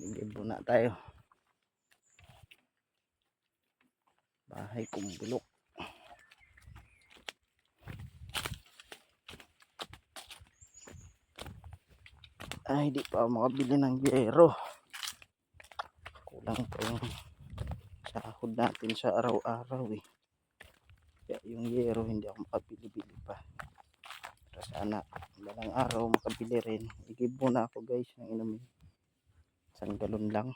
Libo na tayo. Bahay kong bulok. Ay, di pa makabili ng biyero. Kulang pa yung sahod natin sa araw-araw eh. Kaya yung yero hindi ako makabili-bili pa. Pero sana balang araw makabili rin. I-give muna ako guys ng inumin. Isang galon lang.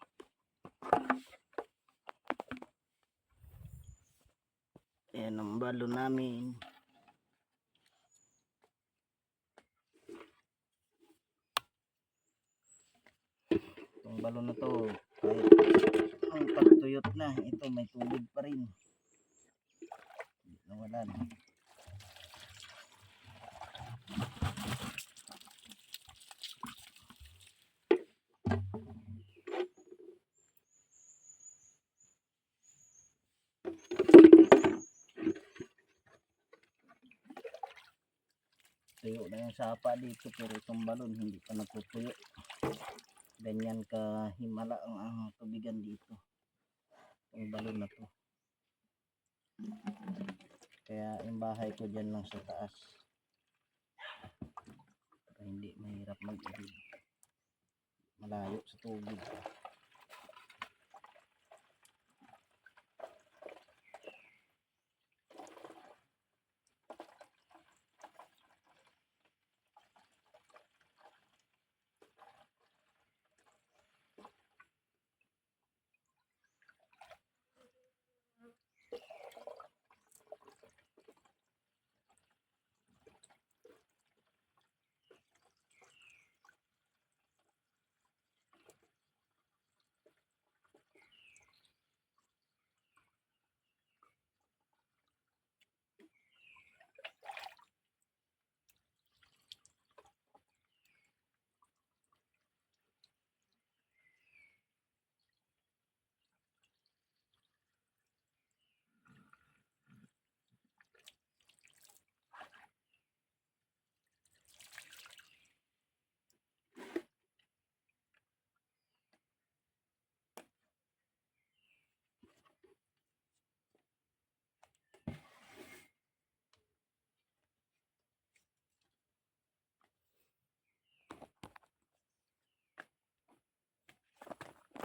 Ayan ang balo namin. Itong balo na to, kahit ang pagtuyot na, ito may tubig pa rin. Hindi Nawala tuyo na yung sapa dito pero itong balon hindi pa natutuyo ganyan ka himala ang, ang tubigan dito. Yung balon na to. Kaya yung bahay ko dyan lang sa taas. Para hindi mahirap mag malayo sa tubig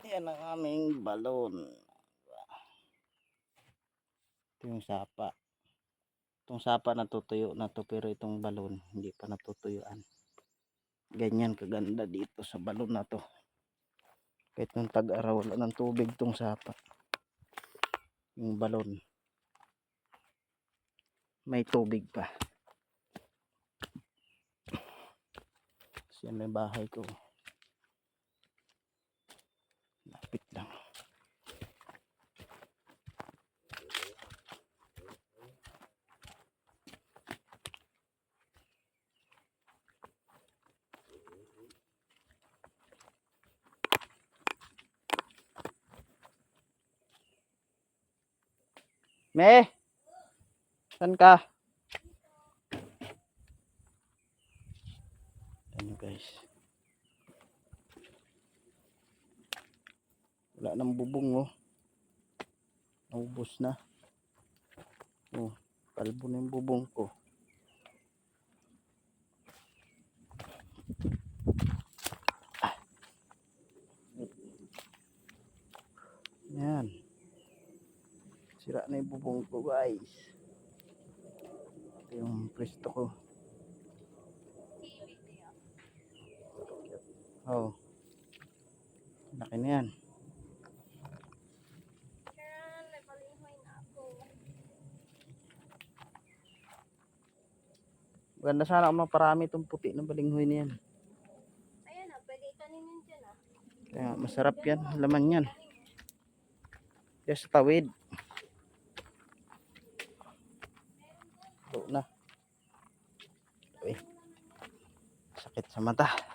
yan ang aming balon. Ito yung sapa. Itong sapa natutuyo na to pero itong balon. Hindi pa natutuyuan. Ganyan kaganda dito sa balon na to. Kahit nung tag-araw wala ng tubig tong sapa. Yung balon. May tubig pa. Siya may bahay ko lapit lang Me, saan ka? Ano guys? Wala nang bubong oh. Naubos na. Oh, kalbo na yung bubong ko. Ah. Yan. Sira na yung bubong ko guys. Ito yung pwesto ko. Oh. Laki na yan. Ganda sana kung maparami itong puti ng balinghoy na yan. Ayan na, pwede itanim yun dyan ah. Kaya masarap yan. Laman yan. Sa tawid. Ito na. Uy. Sakit sa mata.